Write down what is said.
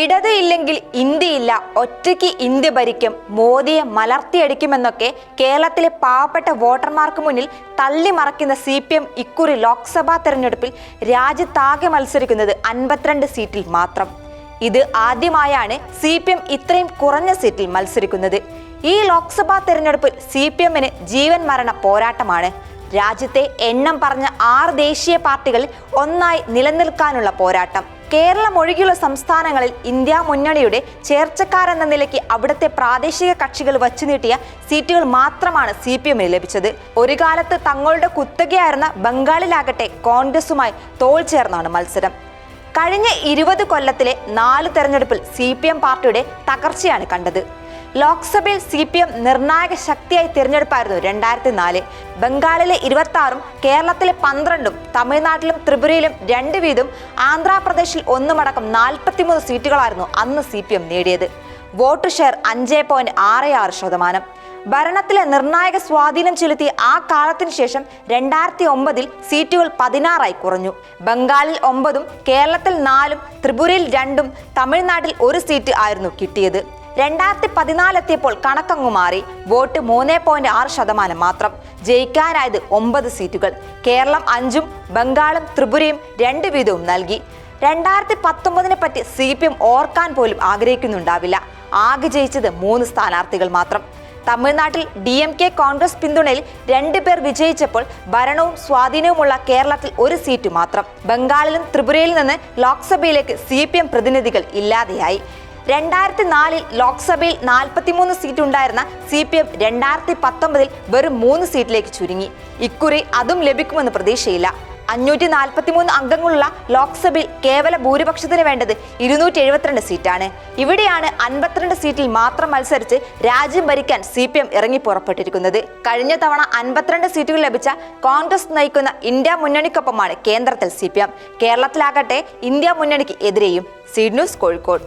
ഇടത് ഇല്ലെങ്കിൽ ഇന്ത്യയില്ല ഒറ്റയ്ക്ക് ഇന്ത്യ ഭരിക്കും മോദിയെ മലർത്തിയടിക്കുമെന്നൊക്കെ കേരളത്തിലെ പാവപ്പെട്ട വോട്ടർമാർക്ക് മുന്നിൽ തള്ളിമറയ്ക്കുന്ന സി പി എം ഇക്കുറി ലോക്സഭാ തെരഞ്ഞെടുപ്പിൽ രാജ്യത്താകെ മത്സരിക്കുന്നത് അൻപത്തിരണ്ട് സീറ്റിൽ മാത്രം. ഇത് ആദ്യമായാണ് സി പി എം ഇത്രയും കുറഞ്ഞ സീറ്റിൽ മത്സരിക്കുന്നത്. ഈ ലോക്സഭാ തെരഞ്ഞെടുപ്പിൽ സി പി എമ്മിന് ജീവൻ മരണ പോരാട്ടമാണ്. രാജ്യത്തെ എണ്ണം പറഞ്ഞ ആറ് ദേശീയ പാർട്ടികളിൽ ഒന്നായി നിലനിൽക്കാനുള്ള പോരാട്ടം. കേരളം ഒഴികെയുള്ള സംസ്ഥാനങ്ങളിൽ ഇന്ത്യ മുന്നണിയുടെ ചേർച്ചക്കാരെന്ന നിലയ്ക്ക് അവിടുത്തെ പ്രാദേശിക കക്ഷികൾ വച്ചു നീട്ടിയ സീറ്റുകൾ മാത്രമാണ് സി പി എമ്മിന് ലഭിച്ചത്. ഒരു കാലത്ത് തങ്ങളുടെ കുത്തകയായിരുന്ന ബംഗാളിലാകട്ടെ കോൺഗ്രസുമായി തോൾ ചേർന്നാണ് മത്സരം. കഴിഞ്ഞ ഇരുപത് കൊല്ലത്തിലെ നാല് തെരഞ്ഞെടുപ്പിൽ സി പി എം പാർട്ടിയുടെ തകർച്ചയാണ് കണ്ടത്. ലോക്സഭയിൽ സി പി എം നിർണായക ശക്തിയായി തിരഞ്ഞെടുപ്പായിരുന്നു രണ്ടായിരത്തി നാല് ബംഗാളിലെ ഇരുപത്തി ആറും കേരളത്തിലെ പന്ത്രണ്ടും തമിഴ്നാട്ടിലും ത്രിപുരയിലും രണ്ട് വീതം ആന്ധ്രാപ്രദേശിൽ ഒന്നുമടക്കം നാൽപ്പത്തിമൂന്ന് സീറ്റുകളായിരുന്നു അന്ന് സി പി എം നേടിയത്. വോട്ട് ഷെയർ അഞ്ച് പോയിന്റ് ആറ് ആറ് ശതമാനം. ഭരണത്തിലെ നിർണായക സ്വാധീനം ചെലുത്തി ആ കാലത്തിനു ശേഷം രണ്ടായിരത്തി ഒമ്പതിൽ സീറ്റുകൾ പതിനാറായി കുറഞ്ഞു. ബംഗാളിൽ ഒമ്പതും കേരളത്തിൽ നാലും ത്രിപുരയിൽ രണ്ടും തമിഴ്നാട്ടിൽ ഒരു സീറ്റ് ആയിരുന്നു കിട്ടിയത്. രണ്ടായിരത്തി പതിനാലെത്തിയപ്പോൾ കണക്കങ്ങു മാറി. വോട്ട് മൂന്ന് പോയിന്റ് ആറ് ശതമാനം മാത്രം. ജയിക്കാനായത് ഒമ്പത് സീറ്റുകൾ. കേരളം അഞ്ചും ബംഗാളും ത്രിപുരയും രണ്ട് വീതവും നൽകി. രണ്ടായിരത്തി പത്തൊമ്പതിനെ പറ്റി സി പി എം ഓർക്കാൻ പോലും ആഗ്രഹിക്കുന്നുണ്ടാവില്ല. ആകെ ജയിച്ചത് മൂന്ന് സ്ഥാനാർത്ഥികൾ മാത്രം. തമിഴ്നാട്ടിൽ ഡി എം കെ കോൺഗ്രസ് പിന്തുണയിൽ രണ്ടുപേർ വിജയിച്ചപ്പോൾ ഭരണവും സ്വാധീനവുമുള്ള കേരളത്തിൽ ഒരു സീറ്റ് മാത്രം. ബംഗാളിലും ത്രിപുരയിൽ നിന്ന് ലോക്സഭയിലേക്ക് സി പ്രതിനിധികൾ ഇല്ലാതെയായി. രണ്ടായിരത്തി നാലിൽ ലോക്സഭയിൽ നാൽപ്പത്തിമൂന്ന് സീറ്റ് ഉണ്ടായിരുന്ന സി പി എം രണ്ടായിരത്തി പത്തൊമ്പതിൽ വെറും മൂന്ന് സീറ്റിലേക്ക് ചുരുങ്ങി. ഇക്കുറി അതും ലഭിക്കുമെന്ന് പ്രതീക്ഷയില്ല. അഞ്ഞൂറ്റി നാൽപ്പത്തിമൂന്ന് അംഗങ്ങളുള്ള ലോക്സഭയിൽ കേവല ഭൂരിപക്ഷത്തിന് വേണ്ടത് ഇരുന്നൂറ്റി എഴുപത്തിരണ്ട് സീറ്റാണ്. ഇവിടെയാണ് അൻപത്തിരണ്ട് സീറ്റിൽ മാത്രം മത്സരിച്ച് രാജ്യം ഭരിക്കാൻ സി പി എം ഇറങ്ങി പുറപ്പെട്ടിരിക്കുന്നത്. കഴിഞ്ഞ തവണ അൻപത്തിരണ്ട് സീറ്റുകൾ ലഭിച്ച കോൺഗ്രസ് നയിക്കുന്ന ഇന്ത്യ മുന്നണിക്കൊപ്പമാണ് കേന്ദ്രത്തിൽ സി പി എം കേരളത്തിലാകട്ടെ ഇന്ത്യ മുന്നണിക്ക് എതിരെയും. Seed news Kozhikode.